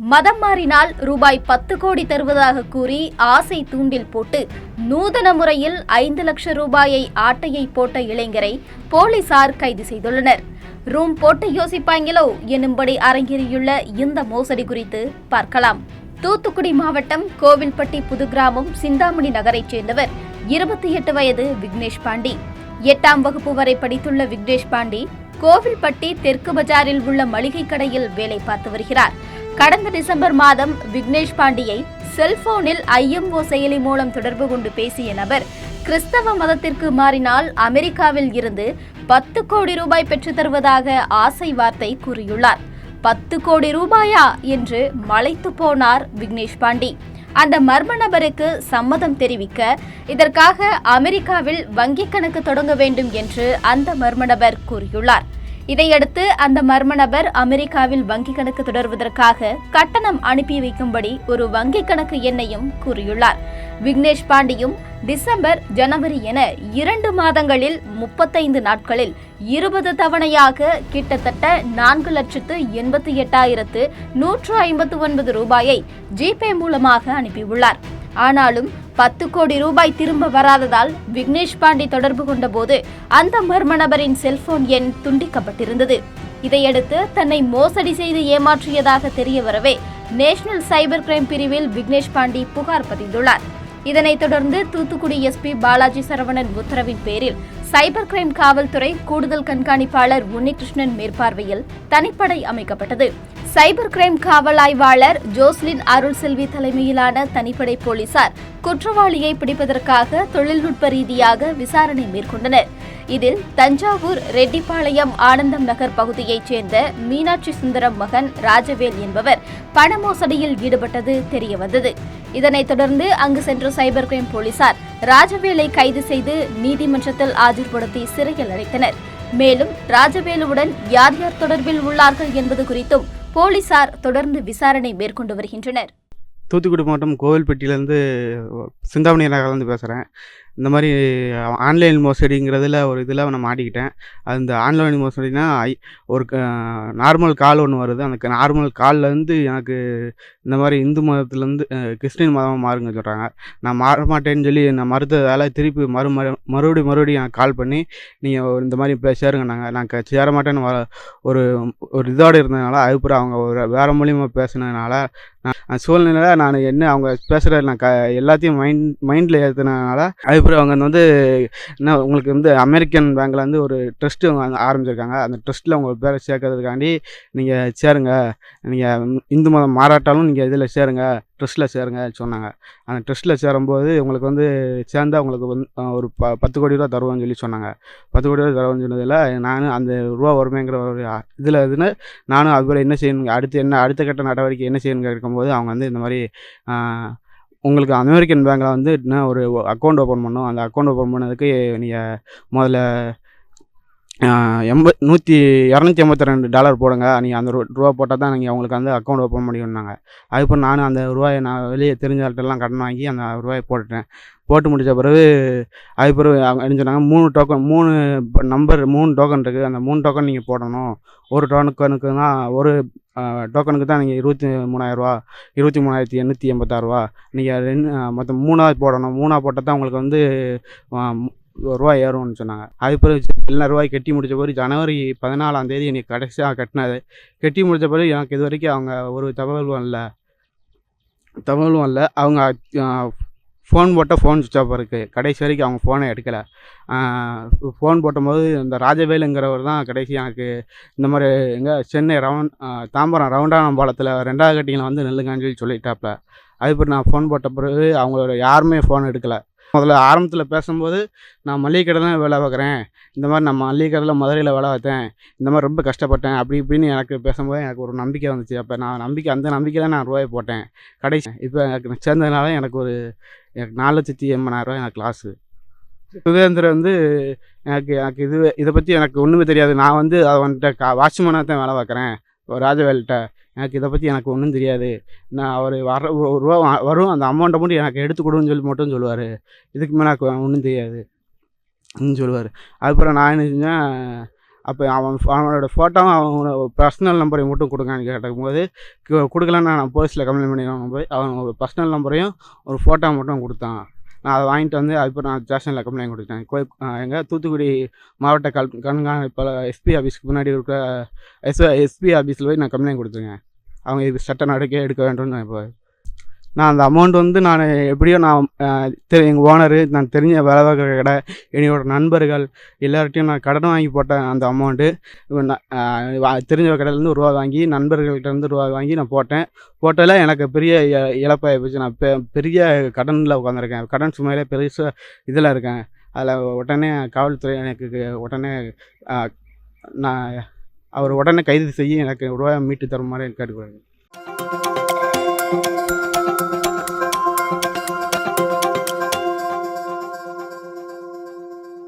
மதம் மாறினால் ரூபாய் பத்து கோடி தருவதாக கூறி ஆசை தூண்டில் போட்டு நூதன முறையில் ஐந்து லட்சம் ரூபாயை ஆட்டையை போட்ட இளைஞரை போலீசார் கைது செய்துள்ளனர். ரூம் போட்டு யோசிப்பாங்களோ எனும்படி அரங்கேறியுள்ள இந்த மோசடி குறித்து பார்க்கலாம். தூத்துக்குடி மாவட்டம் கோவில்பட்டி புதுகிராமம் சிந்தாமணி நகரைச் சேர்ந்தவர் இருபத்தி எட்டு வயது விக்னேஷ் பாண்டி. எட்டாம் வகுப்பு வரை படித்துள்ள விக்னேஷ் பாண்டி கோவில்பட்டி தெற்கு பஜாரில் உள்ள மளிகை கடையில் வேலை பார்த்து வருகிறார். கடந்த டிசம்பர் மாதம் விக்னேஷ் பாண்டியை செல்போனில் ஐஎம்ஓ செயலி மூலம் தொடர்பு கொண்டு பேசிய நபர் கிறிஸ்தவ மதத்திற்கு மாறினால் அமெரிக்காவில் இருந்து பத்து கோடி ரூபாய் பெற்றுத் தருவதாக ஆசை வார்த்தை கூறியுள்ளார். பத்து கோடி ரூபாயா என்று மலைத்து போனார் விக்னேஷ் பாண்டி. அந்த மர்ம நபருக்கு சம்மதம் தெரிவிக்க இதற்காக அமெரிக்காவில் வங்கிக் கணக்கு தொடங்க வேண்டும் என்று அந்த மர்ம நபர் கூறியுள்ளார். இதையடுத்து அந்த மர்ம நபர் அமெரிக்காவில் வங்கிக் கணக்கு தொடர்வதற்காக கட்டணம் அனுப்பி வைக்கும்படி ஒரு வங்கிக் கணக்கு எண்ணையும் கூறியுள்ளார். விக்னேஷ் பாண்டியும் டிசம்பர் ஜனவரி என இரண்டு மாதங்களில் முப்பத்தைந்து நாட்களில் இருபது தவணையாக கிட்டத்தட்ட நான்கு லட்சத்து எண்பத்தி எட்டாயிரத்து நூற்று ஐம்பத்து ஒன்பது ரூபாயை ஜிபே மூலமாக அனுப்பியுள்ளார். ஆனாலும் பத்து கோடி ரூபாய் திரும்ப வராததால் விக்னேஷ் பாண்டி தொடர்பு கொண்டபோது அந்த மர்ம நபரின் செல்போன் எண் துண்டிக்கப்பட்டிருந்தது. இதையடுத்து தன்னை மோசடி செய்து ஏமாற்றியதாக தெரிய வரவே நேஷனல் சைபர் கிரைம் பிரிவில் விக்னேஷ் பாண்டி புகார் பதிந்துள்ளார். இதனைத் தொடர்ந்து தூத்துக்குடி எஸ்பி பாலாஜி சரவணன் உத்தரவின் பேரில் சைபர் கிரைம் காவல்துறை கூடுதல் கண்காணிப்பாளர் உன்னிகிருஷ்ணன் மேற்பார்வையில் தனிப்படை அமைக்கப்பட்டது. சைபர் கிரைம் காவல் ஆய்வாளர் ஜோஸ்லின் அருள் செல்வி தலைமையிலான தனிப்படை போலீசார் குற்றவாளியை பிடிப்பதற்காக தொழில்நுட்ப ரீதியாக விசாரணை மேற்கொண்டனர். இதில் தஞ்சாவூர் ரெட்டிப்பாளையம் ஆனந்தம் நகர் பகுதியைச் சேர்ந்த மீனாட்சி சுந்தரம் மகன் ராஜவேல் என்பவர் பண மோசடியில் ஈடுபட்டது தெரியவந்தது. இதனைத் தொடர்ந்து அங்கு சென்ற சைபர் கிரைம் போலீசார் ராஜவேலை கைது செய்து நீதிமன்றத்தில் ஆஜர்படுத்தி சிறையில் அடைத்தனர். மேலும் ராஜவேலுவுடன் யார் யார் தொடர்பில் உள்ளார்கள் என்பது குறித்தும் போலீசார் தொடர்ந்து விசாரணை மேற்கொண்டு வருகின்றனர். தூத்துக்குடி மாவட்டம் கோவில்பட்டியிலேருந்து சிந்தாமணி நகர்லேருந்து பேசுகிறேன். இந்த மாதிரி ஆன்லைன் மோசடிங்கிறதுல ஒரு இதில் நான் மாட்டிக்கிட்டேன் அந்த ஆன்லைன் மோசடினா ஐ ஒரு நார்மல் கால் ஒன்று வருது. அந்த நார்மல் கால்லேருந்து எனக்கு இந்த மாதிரி இந்து மதத்துலேருந்து கிறிஸ்டின் மதமாக மாறுங்க சொல்கிறாங்க நான் மாற மாட்டேன்னு சொல்லி நான் மறுத்ததால் திருப்பி மறு மறு மறுபடியும் மறுபடியும் எனக்கு கால் பண்ணி நீங்கள் இந்த மாதிரி இப்போ சேருங்க நாங்கள் நான் க- சேர மாட்டேன்னு வர ஒரு ஒரு இதோடு இருந்ததுனால அதுக்கப்புறம் அவங்க ஒரு வேறு மூலியமாக பேசுனதுனால நான் சூழ்நிலையில் நான் என்ன அவங்க பேசுகிற நான் க எல்லாத்தையும் மைண்ட் மைண்டில் ஏற்றுனதுனால அதுக்கப்புறம் அவங்க வந்து என்ன உங்களுக்கு வந்து அமெரிக்கன் பேங்க்கில் வந்து ஒரு ட்ரஸ்ட்டு அவங்க ஆரம்பிச்சிருக்காங்க. அந்த ட்ரஸ்ட்டில் உங்கள் பேரை சேர்க்கறதுக்காண்டி நீங்கள் சேருங்க. நீங்கள் இந்து மதம் மாறாட்டாலும் நீங்கள் இதில் சேருங்க. ட்ரஸ்ட்டில் சேருங்க சொன்னாங்க. அந்த ட்ரஸ்ட்டில் சேரும்போது உங்களுக்கு வந்து சேர்ந்தா உங்களுக்கு வந்து ஒரு ப பத்து கோடி ரூபா தருவோம்னு சொல்லி சொன்னாங்க. பத்து கோடி ரூபா தருவோம்னு சொன்னதில் நானும் அந்த ரூபா வருமேங்கிற ஒரு இதில் இதுன்னு நானும் அதுபோல் என்ன செய்யணுங்க அடுத்து என்ன அடுத்த கட்ட நடவடிக்கை என்ன செய்யணுங்க இருக்கும்போது அவங்க வந்து இந்த மாதிரி உங்களுக்கு அமெரிக்கன் பேங்க்கில் வந்து இன்னும் ஒரு அக்கௌண்ட் ஓப்பன் பண்ணோம் அந்த அக்கௌண்ட் ஓப்பன் பண்ணதுக்கு நீங்கள் முதல்ல எண்ப நூற்றி இரநூத்தி எண்பத்தி ரெண்டு டாலர் போடுங்க. நீங்கள் அந்த ரூ- ரூபா போட்டால் தான் நீங்கள் அவங்களுக்கு வந்து அக்கௌண்ட் ஓப்பன் பண்ணிக்கணுன்னாங்க அதுக்கப்புறம் நானும் அந்த ரூபாயை நான் வெளியே தெரிஞ்சவர்கிட்டலாம் கடன் வாங்கி அந்த ரூபாயை போட்டுட்டேன். போட்டு முடிச்ச பிறகு அதுக்கு பிறகு அவங்க என்ன சொன்னாங்க மூணு டோக்கன் மூணு நம்பர் மூணு டோக்கன் இருக்குது அந்த மூணு டோக்கன் நீங்கள் போடணும். ஒரு டோக்கனுக்கு தான் ஒரு டோக்கனுக்கு தான் நீங்கள் இருபத்தி மூணாயிரரூவா இருபத்தி மூணாயிரத்தி எண்ணூற்றி எண்பத்தாறுரூவா நீங்கள் ரெண்டு மொத்தம் மூணாவது போடணும். மூணாவது போட்டால் தான் உங்களுக்கு வந்து ரூபாய் ஏறும்னு சொன்னாங்க. அது பிறகு எல்லா ரூபாய் கட்டி முடிச்ச பிறகு ஜனவரி பதினாலாம் தேதி எனக்கு கடைசியாக கட்டினது கட்டி முடித்த பிறகு எனக்கு இது வரைக்கும் அவங்க ஒரு தகவலும் இல்லை. தகவலும் இல்லை. அவங்க ஃபோன் போட்டால் ஃபோன் சுவிச் ஆஃப் இருக்குது கடைசி வரைக்கும் அவங்க ஃபோனை எடுக்கலை. ஃபோன் போட்டும்போது இந்த ராஜவேலுங்கிறவர் தான் கடைசி எனக்கு இந்த மாதிரி எங்கே சென்னை ரவுண்ட் தாம்பரம் ரவுண்டான பாலத்தில் ரெண்டாவது கட்டிங்கில் வந்து நெல்லுங்கன்னு சொல்லி சொல்லிட்டாப்ல. பிறகு நான் ஃபோன் போட்ட பிறகு அவங்களோட யாருமே ஃபோன் எடுக்கலை. முதல்ல ஆரம்பத்தில் பேசும்போது நான் மளிகை கடை தான் வேலை பார்க்குறேன். இந்த மாதிரி நான் மளிகை கடையில் மதுரையில் வேலை பார்த்தேன். இந்த மாதிரி ரொம்ப கஷ்டப்பட்டேன். அப்படி இப்படின்னு எனக்கு பேசும்போது எனக்கு ஒரு நம்பிக்கை வந்துச்சு. அப்போ நான் நம்பிக்கை அந்த நம்பிக்கை தான் நான் ரூபாய் போட்டேன். கடைசி இப்போ எனக்கு சேர்ந்ததுனால எனக்கு ஒரு எனக்கு நாலு லட்சத்தி எண்பதாயிரரூவா எனக்கு லாஸு சுதேந்திரன் வந்து எனக்கு எனக்கு இது இதை பற்றி எனக்கு ஒன்றுமே தெரியாது. நான் வந்து அவன்கிட்ட கா வாட்ச்மேனாக தான் வேலை பார்க்குறேன். ராஜவேல்கிட்ட எனக்கு இதை பற்றி எனக்கு ஒன்றும் தெரியாது. நான் அவர் வர ஒரு ரூபா வரும் அந்த அமௌண்ட்டை மட்டும் எனக்கு எடுத்து கொடுன்னு சொல்லி மட்டும் சொல்லுவார். இதுக்கு மேலே எனக்கு ஒன்றும் தெரியாது. சொல்லுவார். அதுக்கப்புறம் நான் என்ன செஞ்சேன் அப்போ அவன் அவனோட ஃபோட்டோவும் அவனோட பர்சனல் நம்பரையும் மட்டும் கொடுங்கன்னு கேட்டபோது போது கொடுக்கலன்னா நான் போலீஸில் கம்ப்ளைண்ட் பண்ணி போய் அவன் ஒரு பர்சனல் நம்பரையும் ஒரு ஃபோட்டோ மட்டும் கொடுத்தான். நான் அதை வாங்கிட்டு வந்து அதுக்கப்புறம் நான் ஸ்டேஷனில் கம்ப்ளைண்ட் கொடுத்தேன் கோ எங்கள் தூத்துக்குடி மாவட்ட கல் கண்காணிப்பாளர் எஸ்பி ஆஃபீஸ்க்கு முன்னாடி இருக்க எஸ் எஸ்பி ஆஃபீஸில் போய் நான் கம்ப்ளைண்ட் கொடுத்துருங்க அவங்க இது சட்ட நடவடிக்கை எடுக்க வேண்டும் நான் இப்போ நான் அந்த அமௌண்ட் வந்து நான் எப்படியோ நான் தெ எங்கள் ஓனரு நான் தெரிஞ்ச வேலை பார்க்குற கடை என்னோட நண்பர்கள் எல்லார்ட்டையும் நான் கடன் வாங்கி போட்டேன் அந்த அமௌண்ட்டு தெரிஞ்ச கடையிலேருந்து ரூபா வாங்கி நண்பர்கள்ட்டேருந்து ரூபா வாங்கி நான் போட்டேன். போட்டதில் எனக்கு பெரிய இழப்பாக போச்சு. நான் பெ பெரிய கடனில் உட்காந்துருக்கேன் கடன் சுமையில் பெருசாக இதில் இருக்கேன். அதில் உடனே காவல்துறை எனக்கு உடனே நான் அவர் உடனே கைது செய்ய எனக்கு ரூபாய் மீட்டு தர மாதிரி கேட்டுக்கிறாங்க